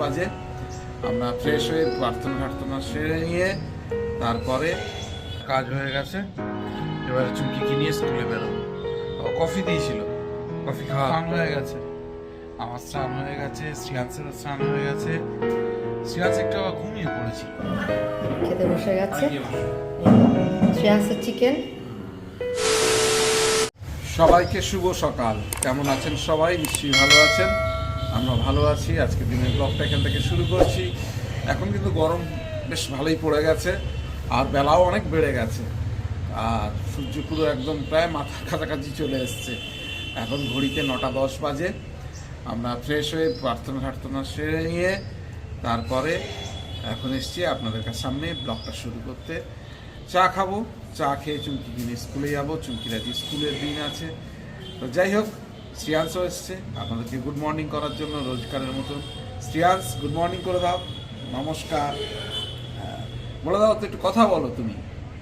বাজে। আমরা ফ্রেশ হয়ে প্রার্থনা প্রার্থনা সেরে নিয়ে তারপরে কাজ হয়ে গেছে। এবারে চুমকি কিনিয়ে স্কুলে বেরোবো? কফি দিয়েছিল। কফি খাওয়া হয়ে গেছে। আমার স্নান হয়ে গেছে শ্রিয়াংসেরও স্নান হয়ে গেছে। শ্রিয়াংস একটু আবার ঘুমিয়ে পড়েছিল। খেতে বসে গেছে। শ্রেয়াংসের চিকেন। সবাইকে শুভ সকাল। কেমন আছেন সবাই? নিশ্চয়ই ভালো আছেন। আমরা ভালো আছি, আজকে দিনের ব্লগটা এখান থেকে শুরু করছি। এখন কিন্তু গরম বেশ ভালোই পড়ে গেছে, আর বেলাও অনেক বেড়ে গেছে। আর সূর্য পুরো একদম প্রায় মাথার কাছাকাছি চলে এসছে। এখন ঘড়িতে নটা দশ বাজে। আমরা ফ্রেশ হয়ে প্রার্থনা প্রার্থনা সেরে নিয়ে তারপরে এখন এসছি আপনাদের সামনে ব্লগটা শুরু করতে। চা খাব, চা খেয়ে চুমকি কিনে স্কুলে যাব। চুমকির আজকে স্কুলের দিন আছে। তো যাই হোক শ্রিয়াংশও এসছে। আপনাদেরকে গুড মর্নিং করার জন্য রোজকারের মতন। শ্রিয়াংশ গুড মর্নিং করে দাও। নমস্কার। বলে দাও তো, একটু কথা বলো তুমি।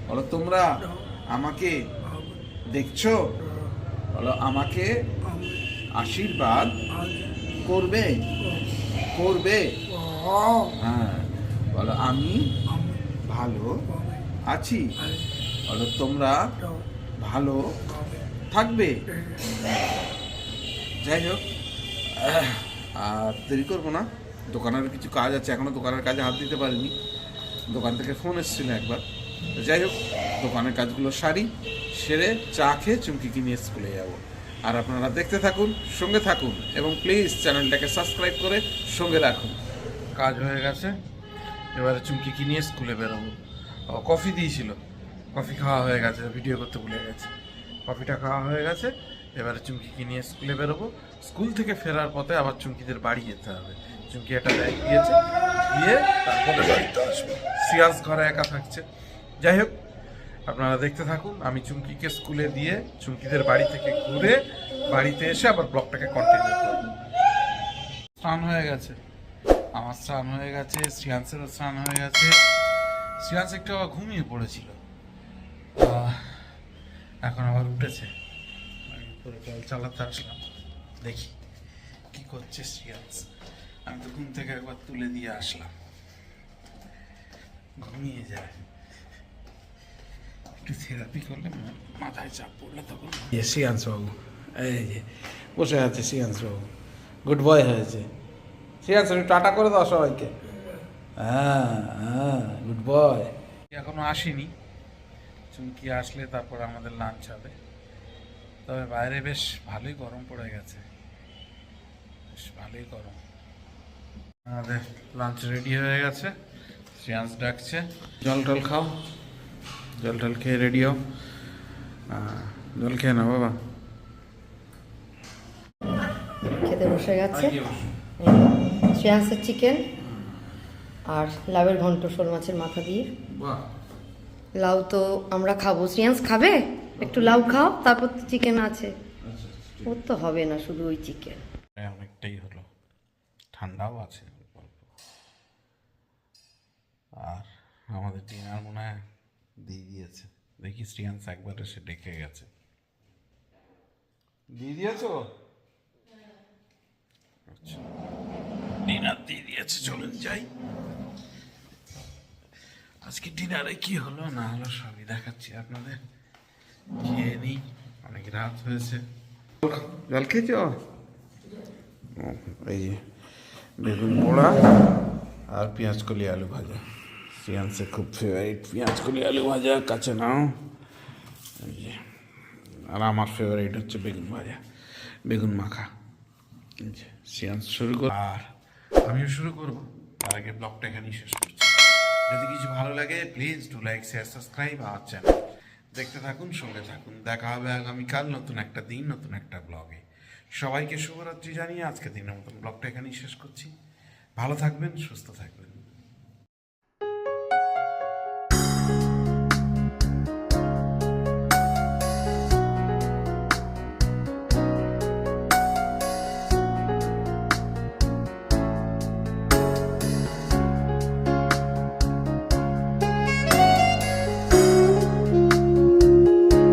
বলো, তোমরা আমাকে দেখছ? বলো, আমাকে আশীর্বাদ করবে? করবে? হ্যাঁ। বলো, আমি ভালো আছি। বলো, তোমরা ভালো থাকবে? যাই হোক আর দেরি করব না। দোকানের কিছু কাজ আছে এখনও দোকানের কাজে হাত দিতে পারিনি। দোকান থেকে ফোন এসেছিল একবার। যাই হোক, দোকানের কাজগুলো সারি, সেরে চা খেয়ে চুমকি নিয়ে স্কুলে যাব। আর আপনারা দেখতে থাকুন, সঙ্গে থাকুন, এবং প্লিজ চ্যানেলটাকে সাবস্ক্রাইব করে সঙ্গে রাখুন। কাজ হয়ে গেছে, এবারে চুমকি নিয়ে স্কুলে বেরোবো। কফি দিয়েছিল। কফি খাওয়া হয়ে গেছে, ভিডিও করতে ভুলে গেছে। কফিটা খাওয়া হয়ে গেছে এবারে চুমকিকে নিয়ে স্কুলে বেরোবো। স্কুল থেকে ফেরার পথে আবার চুমকিদের বাড়ি যেতে হবে। চুমকি একটা ব্যাগ দিয়েছে দিয়ে তারপরে বাড়িতে আসব। সিয়াস ঘরে একা থাকছে। যাই হোক আপনারা দেখতে থাকুন আমি চুমকিকে স্কুলে দিয়ে চুমকিদের বাড়ি থেকে ঘুরে বাড়িতে এসে আবার ব্লগটাকে কন্টিনিউ করব। স্নান হয়ে গেছে। আমার স্নান হয়ে গেছে শ্রিয়াংসেরও স্নান হয়ে গেছে। শ্রিয়াংস একটু আবার ঘুমিয়ে পড়েছিল। এখন আবার উঠেছে। পুরো জল চালাতে আসলাম। দেখি কি করছে শ্রিয়াংস আমি তো ঘুম থেকে একবার তুলে দিয়ে আসলাম। ঘুমিয়ে যায়। একটু থেরাপি করলে মাথায় চাপ পড়লে তখন শ্রিয়াংস বাবু এই যে বসে আছে শ্রিয়াংস বাবু গুড বয় হয়েছে একটু টাটা করে দাও সবাইকে। হ্যাঁ হ্যাঁ গুড বয় এখনও আসেনি। চুমকি আসলে তারপর আমাদের লাঞ্চ হবে? তবে বাইরে বেশ ভালোই গরম পড়ে গেছে। বেশ ভালোই গরম। আমাদের লাঞ্চ রেডি হয়ে গেছে। শ্রিয়াংস ডাকছে। জল টল খাও। জল টল খেয়ে রেডি হও। জল খেয়ে না বাবা। খেতে বসে গেছে। শ্রেয়াংসের চিকেন আর লাউয়ের ঘন্ট শোল মাছের মাথা দিয়ে। লাউ তো আমরা খাব। শ্রেয়াংস খাবে? একটু লাউ খাও, তারপর তো চিকেন আছে। ওর তো হবে না, শুধু ওই চিকেন অনেকটাই হলো। ঠান্ডাও আছে। আর আমাদের ডিনার মনে হয় দিয়ে দিয়েছে। দেখি শ্রিয়াংশ একবার এসে ডেকে গেছে। দিয়ে দিয়েছ? আচ্ছা। ডিনার দিয়ে দিয়েছে, চলুন যাই। আজকে ডিনারে কি হলো? না হলো, সবই দেখাচ্ছি আপনাদের। খেয়ে নিই অনেক রাত হয়েছে জল খেয়েছো এই যে বেগুন পোড়া আর পেঁয়াজ কলি আলু ভাজা। সিয়ান্সের খুব ফেভারিট পেঁয়াজ কলি আলু ভাজা কাছে নাও এই যে আর আমার ফেভারিট হচ্ছে বেগুন ভাজা বেগুন মাখা। সিয়ান্স শুরু কর। আর আমিও শুরু করব। তার আগে ব্লগটা এখানেই শেষ করছি। যদি কিছু ভালো লাগে please do like share subscribe আমার চ্যানেল দেখতে থাকুন, সঙ্গে থাকুন। দেখা হবে আগামীকাল নতুন একটা দিন, নতুন একটা ব্লগে। সবাইকে শুভরাত্রি জানিয়ে আজকে দিনের মতন ব্লগটা এখানেই শেষ করছি। ভালো থাকবেন, সুস্থ থাকবেন।